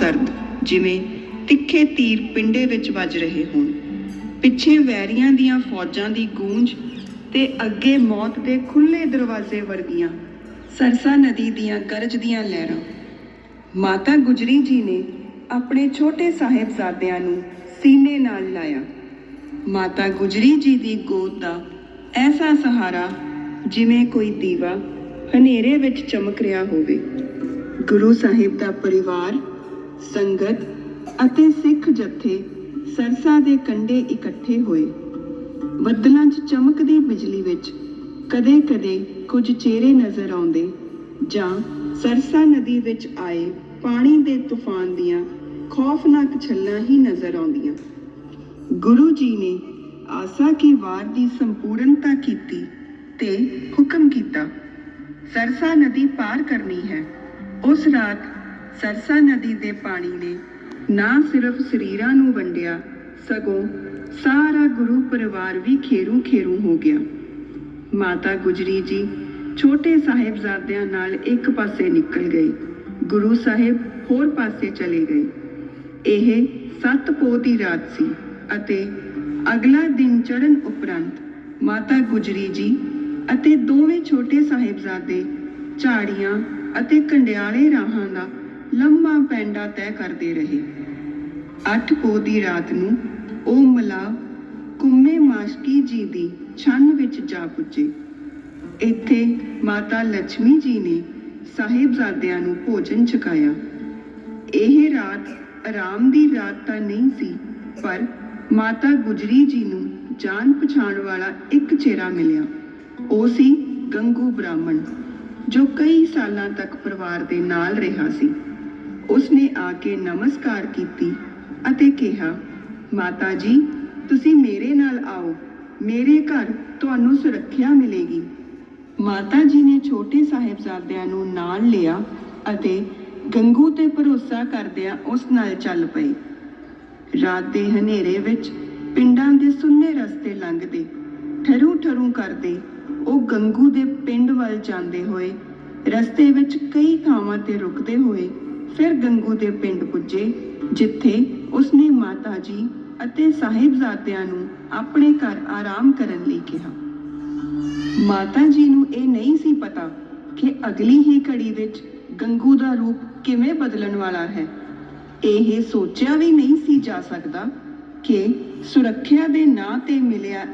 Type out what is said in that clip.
ਸਰਦ, ਜਿਵੇਂ ਤਿੱਖੇ ਤੀਰ ਪਿੰਡੇ ਵਿੱਚ ਵੱਜ ਰਹੇ ਹੋਣ। ਪਿੱਛੇ ਵੈਰੀਆਂ ਦੀਆਂ ਫੌਜਾਂ ਦੀ ਗੂੰਜ ਤੇ ਅੱਗੇ ਮੌਤ ਦੇ ਖੁੱਲੇ ਦਰਵਾਜ਼ੇ ਵਰਗੀਆਂ ਸਰਸਾ ਨਦੀ ਦੀਆਂ ਗਰਜਦੀਆਂ ਲਹਿਰਾਂ। ਮਾਤਾ ਗੁਜਰੀ ਜੀ ਨੇ ਆਪਣੇ ਛੋਟੇ ਸਾਹਿਬਜ਼ਾਦਿਆਂ ਨੂੰ ਸੀਨੇ ਨਾਲ ਲਾਇਆ। ਮਾਤਾ ਗੁਜਰੀ ਜੀ ਦੀ ਗੋਦ ਦਾ ਐਸਾ ਸਹਾਰਾ ਜਿਵੇਂ ਕੋਈ ਦੀਵਾ ਹਨੇਰੇ ਵਿੱਚ ਚਮਕ ਰਿਹਾ ਹੋਵੇ। ਗੁਰੂ ਸਾਹਿਬ ਦਾ ਪਰਿਵਾਰ ਸੰਗਤ ਅਤੇ ਸਿੱਖ ਜਥੇ ਸਰਸਾ ਦੇ ਕੰਢੇ ਇਕੱਠੇ ਹੋਏ। ਬੱਦਲਾਂ 'ਚ ਚਮਕਦੀ ਬਿਜਲੀ ਵਿੱਚ ਕਦੇ-ਕਦੇ ਕੁਝ ਚਿਹਰੇ ਨਜ਼ਰ ਆਉਂਦੇ ਜਾਂ ਸਰਸਾ ਨਦੀ ਵਿੱਚ ਆਏ ਪਾਣੀ ਦੇ ਤੂਫਾਨ ਦੀਆਂ ਖੌਫਨਾਕ ਛੱਲਾਂ ਹੀ ਨਜ਼ਰ ਆਉਂਦੀਆਂ। ਗੁਰੂ ਜੀ ਨੇ ਆਸਾ ਕੀ ਵਾਰ ਦੀ ਸੰਪੂਰਨਤਾ ਕੀਤੀ ਤੇ ਹੁਕਮ ਕੀਤਾ, ਸਰਸਾ ਨਦੀ ਪਾਰ ਕਰਨੀ ਹੈ। ਉਸ ਰਾਤ ਸਰਸਾ ਨਦੀ ਦੇ ਪਾਣੀ ਨੇ ਨਾ ਸਿਰਫ ਸਰੀਰਾਂ ਨੂੰ ਵੰਡਿਆ, ਸਗੋਂ ਸਾਰਾ ਗੁਰੂ ਪਰਿਵਾਰ ਵੀ ਖੇਰੂ ਖੇਰੂ ਹੋ ਗਿਆ। ਮਾਤਾ ਗੁਜਰੀ ਜੀ ਛੋਟੇ ਸਾਹਿਬਜ਼ਾਦਿਆਂ ਨਾਲ ਇੱਕ ਪਾਸੇ ਨਿਕਲ ਗਏ, ਗੁਰੂ ਸਾਹਿਬ ਹੋਰ ਪਾਸੇ ਚਲੇ ਗਏ। ਇਹ ਸੱਤ ਪੋਹ ਦੀ ਰਾਤ ਸੀ ਅਤੇ ਅਗਲਾ ਦਿਨ ਚੜਨ ਉਪਰੰਤ ਮਾਤਾ ਗੁਜਰੀ ਜੀ ਅਤੇ ਦੋਵੇਂ ਛੋਟੇ ਸਾਹਿਬਜ਼ਾਦੇ ਝਾੜੀਆਂ ਅਤੇ ਕੰਡਿਆਲੇ ਰਾਹਾਂ ਦਾ ਲੰਮਾ ਪੈਂਡਾ ਤੈਅ ਕਰਦੇ ਰਹੇ। ਅੱਠ ਪੋਹ ਦੀ ਰਾਤ ਨੂੰ ਉਹ ਮਲਾ ਕੁੰਮੇ ਮਾਸ਼ਕੀ ਜੀ ਦੀ ਛੰਨ ਵਿੱਚ ਜਾ ਪੁੱਜੇ। ਇੱਥੇ ਮਾਤਾ ਲక్ష్ਮੀ ਜੀ ਨੇ ਸਾਹਿਬਜ਼ਾਦਿਆਂ ਨੂੰ ਭੋਜਨ ਛਕਾਇਆ। ਇਹ ਰਾਤ ਆਰਾਮ ਦੀ ਰਾਤ ਤਾਂ ਨਹੀਂ ਸੀ, ਪਰ ਮਾਤਾ ਗੁਜਰੀ ਜੀ ਨੂੰ ਜਾਣ ਪਛਾਣ ਵਾਲਾ ਇੱਕ ਚਿਹਰਾ ਮਿਲਿਆ। ਉਹ ਸੀ ਗੰਗੂ ਬ੍ਰਾਹਮਣ, ਜੋ ਕਈ ਸਾਲਾਂ ਤੱਕ ਪਰਿਵਾਰ ਦੇ ਨਾਲ ਰਿਹਾ ਸੀ। ਉਸਨੇ ਆ ਕੇ ਨਮਸਕਾਰ ਕੀਤੀ ਅਤੇ ਕਿਹਾ, ਮਾਤਾ ਜੀ, ਤੁਸੀਂ ਮੇਰੇ ਨਾਲ ਆਓ, ਮੇਰੇ ਘਰ ਤੁਹਾਨੂੰ ਸੁਰੱਖਿਆ ਮਿਲੇਗੀ। ਮਾਤਾ ਜੀ ਨੇ ਛੋਟੇ ਸਾਹਿਬਜ਼ਾਦਿਆਂ ਨੂੰ ਨਾਲ ਲਿਆ ਅਤੇ ਗੰਗੂ ਤੇ ਭਰੋਸਾ ਕਰਦਿਆਂ ਉਸ ਨਾਲ ਚੱਲ ਪਈ ਰਾਤ ਦੇ ਹਨੇਰੇ ਵਿੱਚ ਪਿੰਡਾਂ ਦੇ ਸੁੰਨੇ ਰਸਤੇ ਲੰਘਦੇ ਠਰੂ ਠਰੂ ਕਰਦੇ ਉਹ ਗੰਗੂ ਦੇ ਪਿੰਡ ਵੱਲ ਜਾਂਦੇ ਹੋਏ, ਰਸਤੇ ਵਿੱਚ ਕਈ ਥਾਵਾਂ ਤੇ ਰੁਕਦੇ ਹੋਏ ਫਿਰ ਗੰਗੂ ਦੇ ਪਿੰਡ ਪੁੱਜੇ, ਜਿੱਥੇ ਉਸਨੇ ਮਾਤਾ ਜੀ ਅਤੇ ਸਾਹਿਬਜ਼ਾਦਿਆਂ ਨੂੰ ਆਪਣੇ ਘਰ ਆਰਾਮ ਕਰਨ ਲਈ ਕਿਹਾ। ਮਾਤਾ ਜੀ ਨੂੰ ਇਹ ਨਹੀਂ ਸੀ ਪਤਾ ਕਿ ਅਗਲੀ ਹੀ ਘੜੀ ਵਿੱਚ ਗੰਗੂ ਦਾ ਰੂਪ ਕਿਵੇਂ ਬਦਲਣ ਵਾਲਾ ਹੈ। ਇਹ ਸੋਚਿਆ ਵੀ ਨਹੀਂ ਸੀ ਜਾ ਸਕਦਾ ਕਿ ਸੁਰੱਖਿਆ ਦੇ ਨਾਂ ਤੇ ਮਿਲਿਆ